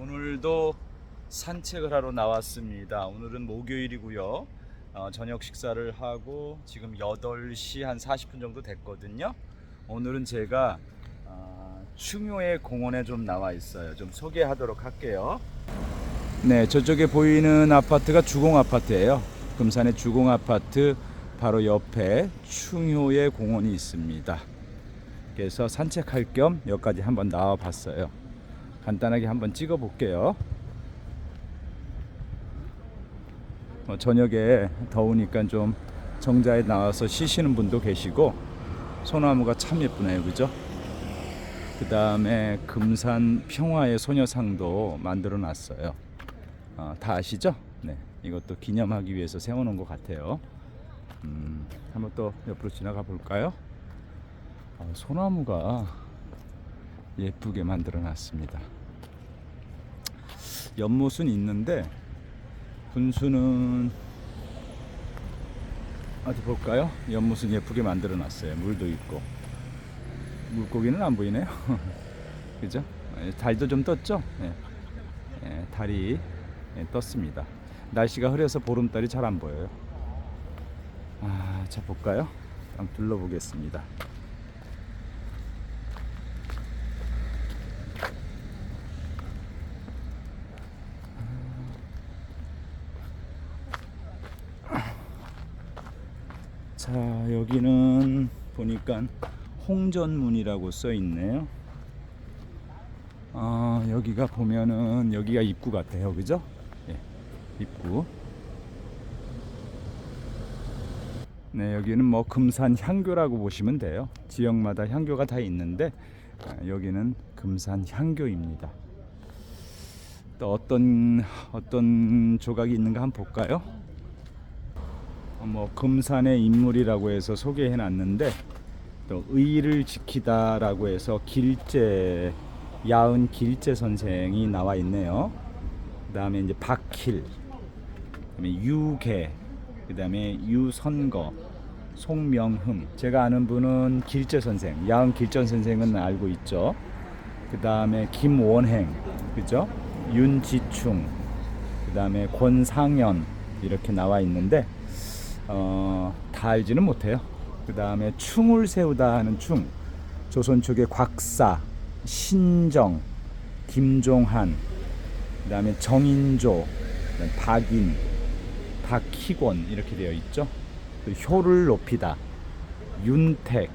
오늘도 산책을 하러 나왔습니다. 오늘은 목요일이고요. 어, 저녁 식사를 하고 지금 8시 한 40분 정도 됐거든요. 오늘은 제가 어, 충효의 공원에 좀 나와 있어요. 좀 소개하도록 할게요. 네, 저쪽에 보이는 아파트가 주공 아파트예요. 금산의 주공 아파트 바로 옆에 충효의 공원이 있습니다. 그래서 산책할 겸 여기까지 한번 나와 봤어요. 간단하게 한번 찍어 볼게요. 어, 저녁에 더우니까 좀 정자에 나와서 쉬시는 분도 계시고 소나무가 참 예쁘네요, 그죠? 그 다음에 금산 평화의 소녀상도 만들어 놨어요. 어, 다 아시죠? 네, 이것도 기념하기 위해서 세워놓은 것 같아요. 음, 한번 또 옆으로 지나가 볼까요? 어, 소나무가 예쁘게 만들어 놨습니다. 연못은 있는데 분수는 어디 볼까요? 연못은 예쁘게 만들어 놨어요. 물도 있고 물고기는 안 보이네요. 그죠? 예, 달도 좀 떴죠? 예. 예, 달이 예, 떴습니다. 날씨가 흐려서 보름달이 잘 안 보여요. 아, 자 볼까요? 한번 둘러보겠습니다. 자 여기는 보니까 홍전문이라고 써 있네요. 아 여기가 보면은 여기가 입구 같아요, 그죠? 예, 입구. 네 여기는 뭐 금산 향교라고 보시면 돼요. 지역마다 향교가 다 있는데 아, 여기는 금산 향교입니다. 또 어떤 어떤 조각이 있는가 한번 볼까요? 어, 뭐 금산의 인물이라고 해서 소개해 놨는데 또 의를 지키다라고 해서 길제 야은 길제 선생이 나와 있네요. 그다음에 이제 박힐, 그다음에 유계, 그다음에 유선거, 송명흠. 제가 아는 분은 길제 선생, 야은 길전 선생은 알고 있죠. 그다음에 김원행, 그죠? 윤지충, 그다음에 권상현 이렇게 나와 있는데 어, 다 알지는 못해요. 그 다음에 충을 세우다 하는 충, 조선 쪽의 곽사, 신정, 김종한, 그 다음에 정인조, 그다음에 박인, 박희권 이렇게 되어 있죠. 그 효를 높이다, 윤택,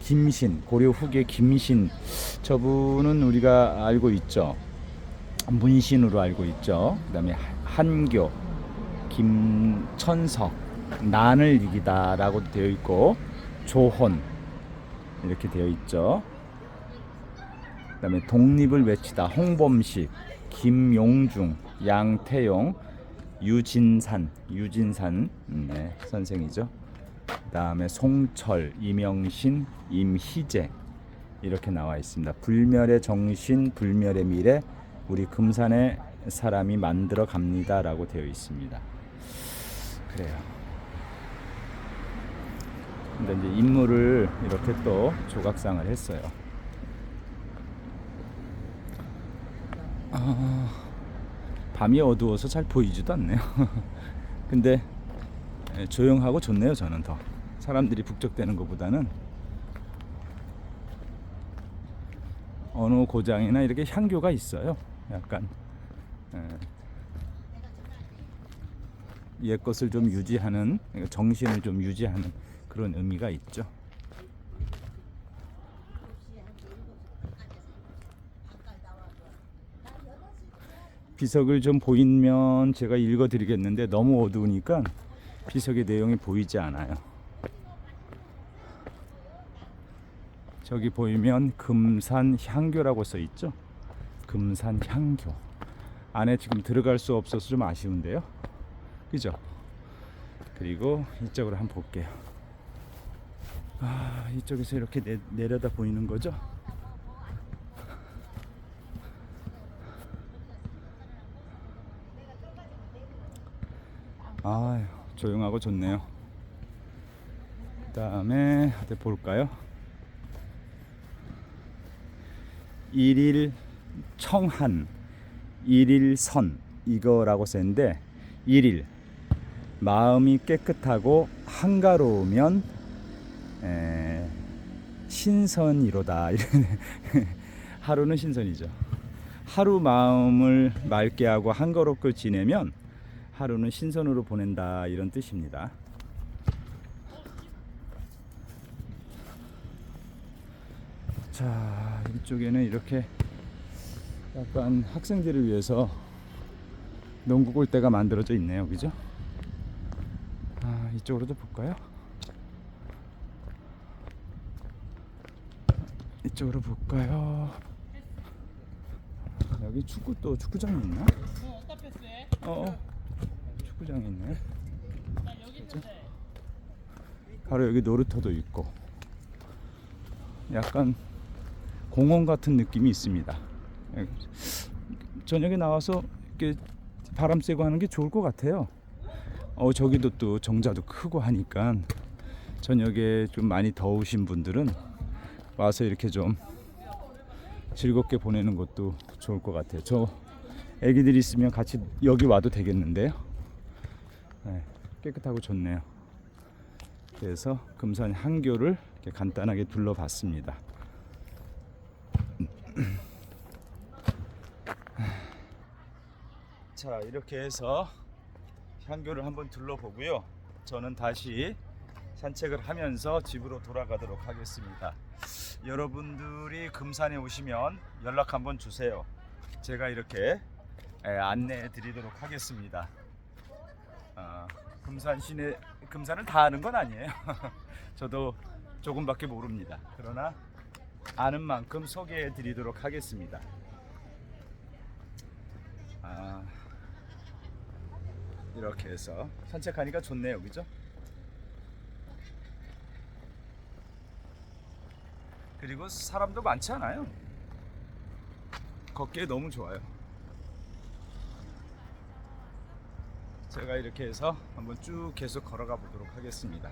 김신, 고려 후기 김신, 저분은 우리가 알고 있죠. 문신으로 알고 있죠. 그 다음에 한교, 김천석 난을 이기다라고 되어 있고 조혼 이렇게 되어 있죠. 그다음에 독립을 외치다 홍범식 김용중 양태용 유진산 유진산 음, 네, 선생이죠. 그다음에 송철 이명신 임희재 이렇게 나와 있습니다. 불멸의 정신 불멸의 미래 우리 금산의 사람이 만들어 갑니다라고 되어 있습니다. 그래요. 근데 이제 인물을 이렇게 또 조각상을 했어요. 아, 밤이 어두워서 잘 보이지도 않네요. 근데 예, 조용하고 좋네요. 저는 더 사람들이 북적대는 것보다는 어느 고장이나 이렇게 향교가 있어요. 약간 예, 옛 것을 좀 유지하는 정신을 좀 유지하는 그런 의미가 있죠. 비석을 좀 보이면 제가 읽어드리겠는데 너무 어두우니까 비석의 내용이 보이지 않아요. 저기 보이면 금산 향교라고 써 있죠. 금산 향교. 안에 지금 들어갈 수 없어서 좀 아쉬운데요. 그죠? 그리고 이쪽으로 한번 볼게요. 아, 이쪽에서 이렇게 내, 내려다 보이는 거죠? 아, 조용하고 좋네요. 그 다음에 어디 볼까요? 일일 청한 일일선 이거라고 썼는데 일일 마음이 깨끗하고 한가로우면 에, 신선이로다 하루는 신선이죠. 하루 마음을 맑게 하고 한가롭게 지내면 하루는 신선으로 보낸다 이런 뜻입니다. 자 이쪽에는 이렇게 약간 학생들을 위해서 농구 골대가 만들어져 있네요, 그죠? 아 이쪽으로도 볼까요? 이쪽으로 볼까요? 여기 축구 또 축구장이 있나? 어, 어디다 패스해? 어, 어. 축구장이 있네. 나 여기 있는데. 바로 여기 놀이터도 있고 약간 공원 같은 느낌이 있습니다. 예. 저녁에 나와서 이렇게 바람 쐬고 하는 게 좋을 것 같아요. 어 저기도 또 정자도 크고 하니까 저녁에 좀 많이 더우신 분들은 와서 이렇게 좀 즐겁게 보내는 것도 좋을 것 같아요. 저 애기들 있으면 같이 여기 와도 되겠는데요. 네, 깨끗하고 좋네요. 그래서 금산 한교를 간단하게 둘러봤습니다. 자 이렇게 해서 향교를 한번 둘러보고요. 저는 다시 산책을 하면서 집으로 돌아가도록 하겠습니다. 여러분들이 금산에 오시면 연락 한번 주세요. 제가 이렇게 에, 안내해 드리도록 하겠습니다. 아, 금산 시내 금산을 다 아는 건 아니에요. 저도 조금밖에 모릅니다. 그러나 아는 만큼 소개해 드리도록 하겠습니다. 아, 이렇게 해서 산책하니까 좋네요, 그죠? 그리고 사람도 많지 않아요. 걷기에 너무 좋아요. 제가 이렇게 해서 한번 쭉 계속 걸어가 보도록 하겠습니다.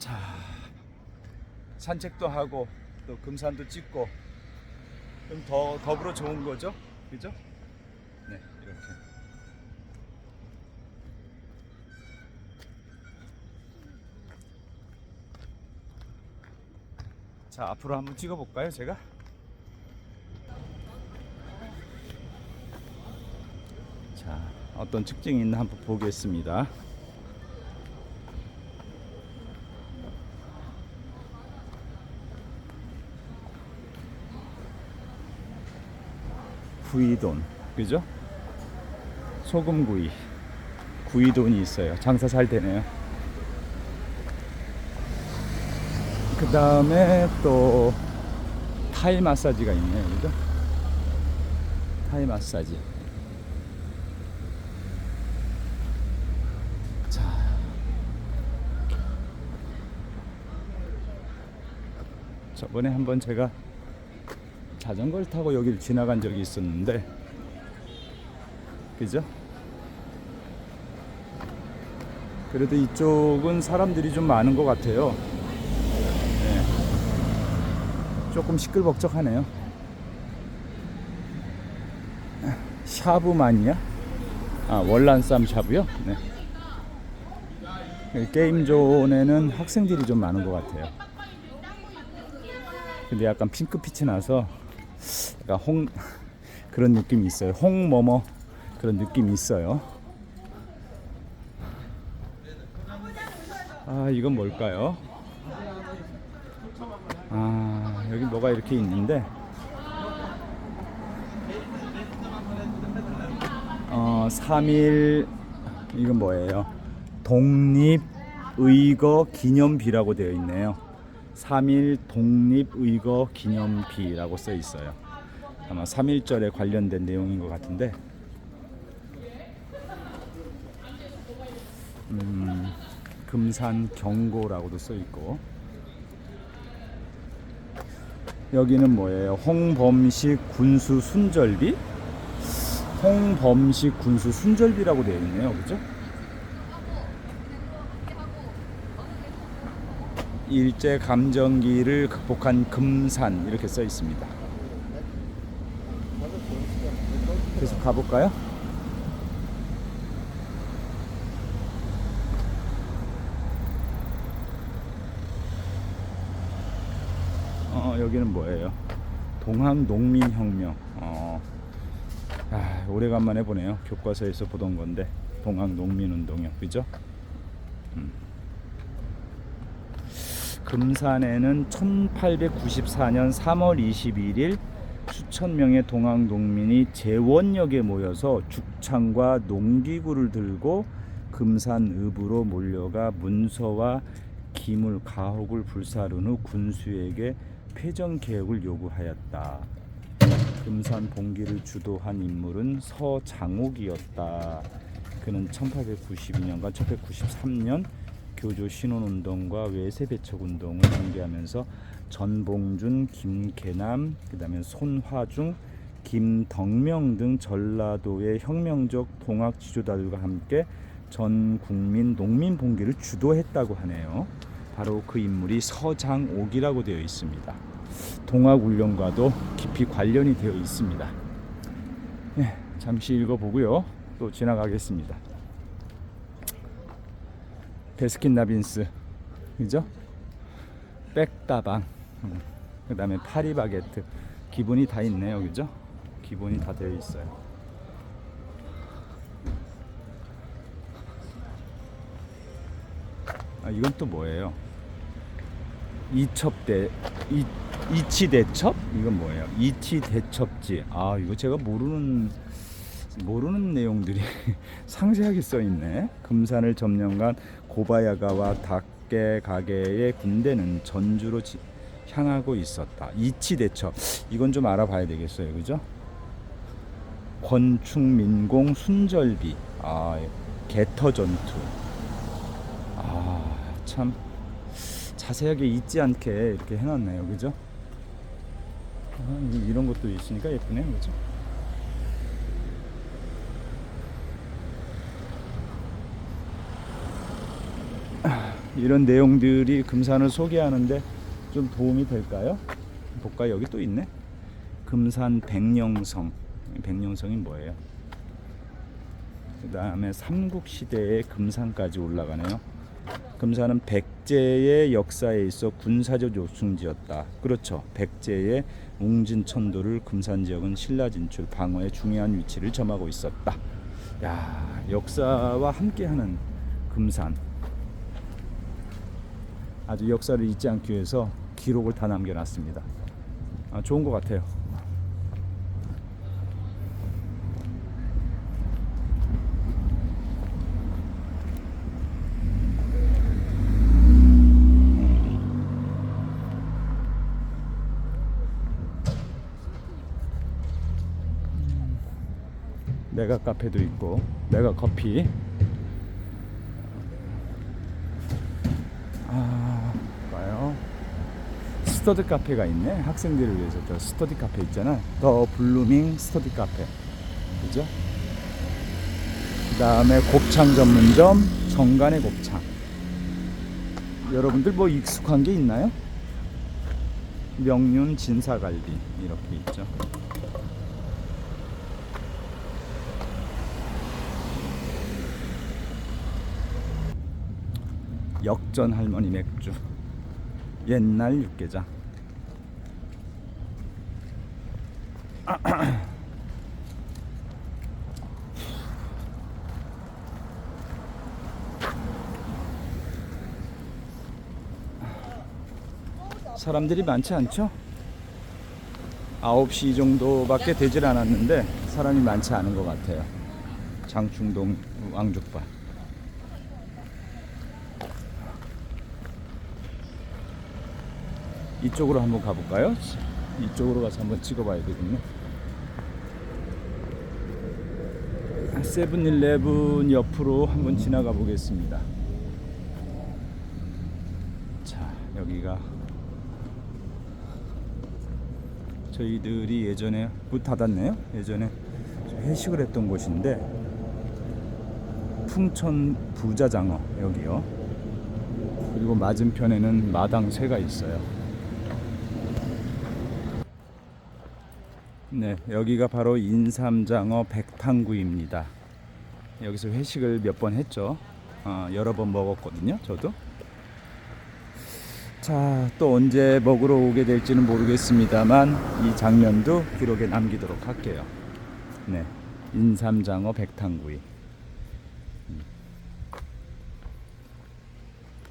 자, 산책도 하고 또 금산도 찍고 좀더 더불어 좋은 거죠, 그죠? 네, 이렇게. 자, 앞으로 한번 찍어볼까요, 제가? 자, 어떤 특징이 있나 한번 보겠습니다. 구이돈, 그죠? 소금구이, 구이돈이 있어요. 장사 잘 되네요. 그 다음에 또 타이 마사지가 있네요. 그죠? 타이 마사지. 자. 저번에 한번 제가 자전거를 타고 여기를 지나간 적이 있었는데, 그죠? 그래도 이쪽은 사람들이 좀 많은 것 같아요. 조금 시끌벅적하네요. 샤브만이야? 아 월란쌈 샤브요? 네. 게임존에는 학생들이 좀 많은 것 같아요. 근데 약간 핑크빛이 나서 약간 홍 그런 느낌이 있어요. 홍머머 그런 느낌이 있어요. 아 이건 뭘까요? 아 여기 뭐가 이렇게 있는데 어 3일 이건 뭐예요 독립 의거 기념비라고 되어 있네요 3일 독립의거 기념비라고 써 있어요 아마 3.1절에 관련된 내용인 것 같은데 음, 금산 경고라고도 써 있고 여기는 뭐예요? 홍범식 군수 순절비? 홍범식 군수 순절비라고 되어 있네요. 그죠? 일제 감정기를 극복한 금산 이렇게 써 있습니다. 계속 가볼까요? 어, 여기는 뭐예요? 동학 농민혁명. 어, 아, 오래간만에 보네요. 교과서에서 보던 건데 동학 농민운동이요, 그죠? 음. 금산에는 1894년 3월 21일 수천 명의 동학 농민이 재원역에 모여서 죽창과 농기구를 들고 금산읍으로 몰려가 문서와 기물 가옥을 불사른 후 군수에게 패전 개혁을 요구하였다. 금산 봉기를 주도한 인물은 서장옥이었다. 그는 1892년과 1893년 교조 신혼운동과 외세 배척 운동을 전개하면서 전봉준, 김계남, 그다음에 손화중, 김덕명 등 전라도의 혁명적 동학 지도자들과 함께 전 국민 농민 봉기를 주도했다고 하네요. 바로 그 인물이 서장옥이라고 되어 있습니다. 동학 훈련과도 깊이 관련이 되어 있습니다. 네, 잠시 읽어보고요. 또 지나가겠습니다. 베스킨 라빈스, 그죠? 백다방, 음, 그 다음에 파리바게트, 기본이 다 있네요, 그죠? 기본이 다 되어 있어요. 아, 이건 또 뭐예요? 이첩대 이 이치대첩? 이건 뭐예요? 이치대첩지. 아 이거 제가 모르는 모르는 내용들이 상세하게 써 있네. 금산을 점령한 고바야가와 닭개 가게의 군대는 전주로 지- 향하고 있었다. 이치대첩. 이건 좀 알아봐야 되겠어요, 그죠? 권충민공 순절비. 아 개터 전투. 아 참. 자세하게 잊지 않게 이렇게 해 놨네요, 그죠? 아, 이- 이런 것도 있으니까 예쁘네요, 그죠? 아, 이런 내용들이 금산을 소개하는데 좀 도움이 될까요? 볼까 여기 또 있네. 금산 백령성. 백령성이 뭐예요? 그 다음에 삼국 시대의 금산까지 올라가네요. 금산은 백제의 역사에 있어 군사적 요충지였다. 그렇죠. 백제의 웅진천도를 금산 지역은 신라 진출 방어에 중요한 위치를 점하고 있었다. 야, 역사와 함께하는 금산. 아주 역사를 잊지 않기 위해서 기록을 다 남겨놨습니다. 아, 좋은 것 같아요. 메가 카페도 있고 메가 커피 아 스터디 카페가 있네. 학생들을 위해서 저 스터디 카페 있잖아. 더 블루밍 스터디 카페. 그죠? 그 다음에 곱창 전문점 정간의 곱창. 여러분들 뭐 익숙한 게 있나요? 명륜 진사갈비 이렇게 있죠. 역전 할머니 맥주 옛날 육개장. 사람들이 많지 않죠? 9시 정도밖에 되질 않았는데 사람이 많지 않은 것 같아요. 장충동 왕죽발 이쪽으로 한번 가볼까요? 이쪽으로 가서 한번 찍어봐야 되겠네. 세븐일레븐 옆으로 한번 지나가 보겠습니다. 자, 여기가 저희들이 예전에 문 닫았네요. 예전에 회식을 했던 곳인데 풍천 부자장어 여기요. 그리고 맞은편에는 마당새가 있어요. 네, 여기가 바로 인삼장어 백탕구입니다. 여기서 회식을 몇 번 했죠. 어, 여러 번 먹었거든요. 저도. 자, 또 언제 먹으러 오게 될지는 모르겠습니다만 이 장면도 기록에 남기도록 할게요. 네, 인삼장어 백탕구이. 음.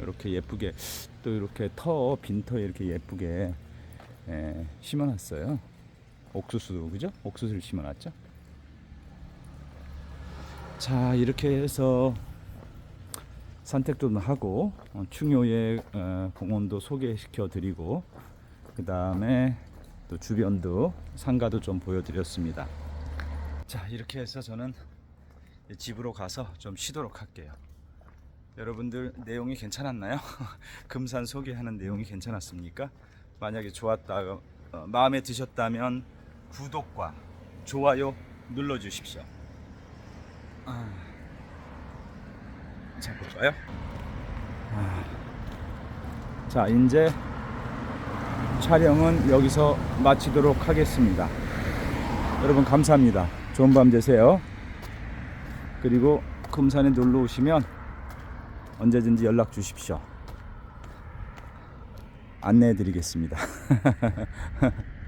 이렇게 예쁘게 또 이렇게 터 빈터에 이렇게 예쁘게 예, 심어놨어요. 옥수수 그죠? 옥수수를 심어놨죠. 자 이렇게 해서 산책도 하고 어, 충효의 어, 공원도 소개시켜 드리고 그 다음에 또 주변도 상가도 좀 보여드렸습니다. 자 이렇게 해서 저는 집으로 가서 좀 쉬도록 할게요. 여러분들 내용이 괜찮았나요? 금산 소개하는 내용이 괜찮았습니까? 만약에 좋았다 어, 마음에 드셨다면 구독과 좋아요 눌러 주십시오. 아, 자 볼까요? 아, 자 이제 촬영은 여기서 마치도록 하겠습니다. 여러분 감사합니다. 좋은 밤 되세요. 그리고 금산에 놀러 오시면 언제든지 연락 주십시오. 안내해 드리겠습니다.